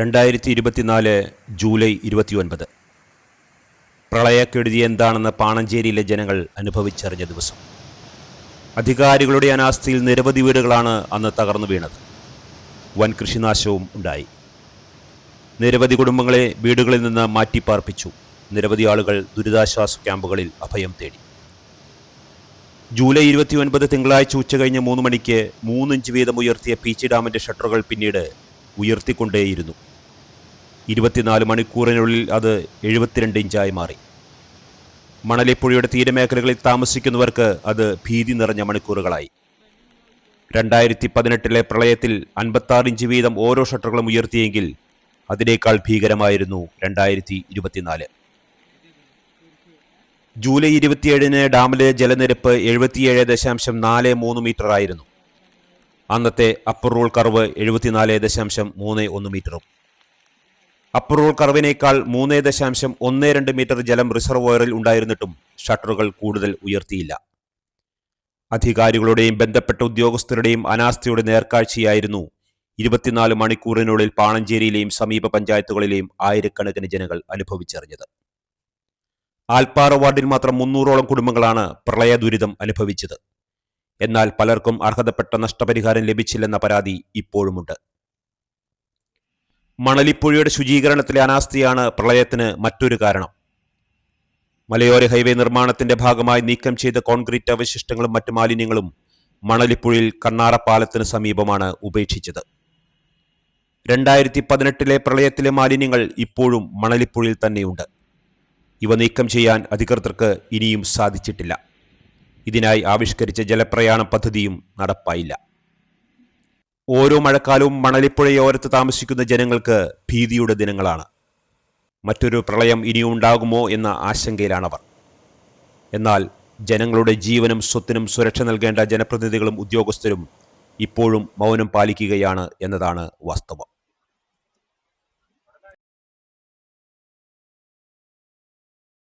രണ്ടായിരത്തി ഇരുപത്തിനാല് ജൂലൈ ഇരുപത്തിയൊൻപത്. പ്രളയക്കെടുതി എന്താണെന്ന് പാണഞ്ചേരിയിലെ ജനങ്ങൾ അനുഭവിച്ചറിഞ്ഞ ദിവസം. അധികാരികളുടെ അനാസ്ഥയിൽ നിരവധി വീടുകളാണ് അന്ന് തകർന്നു വീണത്. വൻ കൃഷിനാശവും ഉണ്ടായി. നിരവധി കുടുംബങ്ങളെ വീടുകളിൽ നിന്ന് മാറ്റിപ്പാർപ്പിച്ചു. നിരവധി ആളുകൾ ദുരിതാശ്വാസ ക്യാമ്പുകളിൽ അഭയം തേടി. ജൂലൈ ഇരുപത്തിയൊൻപത് തിങ്കളാഴ്ച ഉച്ചകഴിഞ്ഞ് മൂന്ന് മണിക്ക് മൂന്നിഞ്ച് വീതം ഉയർത്തിയ പീച്ചി ഡാമിന്റെ ഷട്ടറുകൾ പിന്നീട് ഉയർത്തിക്കൊണ്ടേയിരുന്നു. ഇരുപത്തിനാല് മണിക്കൂറിനുള്ളിൽ അത് എഴുപത്തിരണ്ട് ഇഞ്ചായി മാറി. മണലിപ്പുഴയുടെ തീരമേഖലകളിൽ താമസിക്കുന്നവർക്ക് അത് ഭീതി നിറഞ്ഞ മണിക്കൂറുകളായി. രണ്ടായിരത്തി പതിനെട്ടിലെ പ്രളയത്തിൽ അൻപത്താറ് ഇഞ്ച് വീതം ഓരോ ഷട്ടറുകളും ഉയർത്തിയെങ്കിൽ അതിനേക്കാൾ ഭീകരമായിരുന്നു രണ്ടായിരത്തി ഇരുപത്തിനാല് ജൂലൈ ഇരുപത്തിയേഴിന് ഡാമിലെ ജലനിരപ്പ് എഴുപത്തിയേഴ് ദശാംശം നാല് മൂന്ന് മീറ്റർ ആയിരുന്നു അന്നത്തെ അപ്പർ റൂൾ കർവ് എഴുപത്തിനാല് ദശാംശം മൂന്ന് ഒന്ന് മീറ്ററും. റൂൾ കർവിനേക്കാൾ മൂന്ന് ദശാംശം ഒന്ന് രണ്ട് മീറ്റർ ജലം റിസർവോയറിൽ ഉണ്ടായിരുന്നിട്ടും ഷട്ടറുകൾ കൂടുതൽ ഉയർത്തിയില്ല. അധികാരികളുടെയും ബന്ധപ്പെട്ട ഉദ്യോഗസ്ഥരുടെയും അനാസ്ഥയുടെ നേർക്കാഴ്ചയായിരുന്നു ഇരുപത്തിനാല് മണിക്കൂറിനുള്ളിൽ പാണഞ്ചേരിയിലെയും സമീപ പഞ്ചായത്തുകളിലെയും ആയിരക്കണക്കിന് ജനങ്ങൾ അനുഭവിച്ചറിഞ്ഞത്. ആൽപ്പാറ വാർഡിൽ മാത്രം മുന്നൂറോളം കുടുംബങ്ങളാണ് പ്രളയ ദുരിതം അനുഭവിച്ചത്. എന്നാൽ പലർക്കും അർഹതപ്പെട്ട നഷ്ടപരിഹാരം ലഭിച്ചില്ലെന്ന പരാതി ഇപ്പോഴുമുണ്ട്. മണലിപ്പുഴയുടെ ശുചീകരണത്തിലെ അനാസ്ഥയാണ് പ്രളയത്തിന് മറ്റൊരു കാരണം. മലയോര ഹൈവേ നിർമ്മാണത്തിന്റെ ഭാഗമായി നീക്കം ചെയ്ത കോൺക്രീറ്റ് അവശിഷ്ടങ്ങളും മറ്റു മാലിന്യങ്ങളും മണലിപ്പുഴയിൽ കണ്ണാറപ്പാലത്തിന് സമീപമാണ് ഉപേക്ഷിച്ചത്. രണ്ടായിരത്തി പതിനെട്ടിലെ പ്രളയത്തിലെ മാലിന്യങ്ങൾ ഇപ്പോഴും മണലിപ്പുഴയിൽ തന്നെയുണ്ട്. ഇവ നീക്കം ചെയ്യാൻ അധികൃതർക്ക് ഇനിയും സാധിച്ചിട്ടില്ല. ഇതിനായി ആവിഷ്കരിച്ച ജലപ്രയാണ പദ്ധതിയും നടപ്പായില്ല. ഓരോ മഴക്കാലവും മണലിപ്പുഴയോരത്ത് താമസിക്കുന്ന ജനങ്ങൾക്ക് ഭീതിയുടെ ദിനങ്ങളാണ്. മറ്റൊരു പ്രളയം ഇനിയും ഉണ്ടാകുമോ എന്ന ആശങ്കയിലാണവർ. എന്നാൽ ജനങ്ങളുടെ ജീവനും സ്വത്തിനും സുരക്ഷ നൽകേണ്ട ജനപ്രതിനിധികളും ഉദ്യോഗസ്ഥരും ഇപ്പോഴും മൗനം പാലിക്കുകയാണ് എന്നതാണ് വാസ്തവം.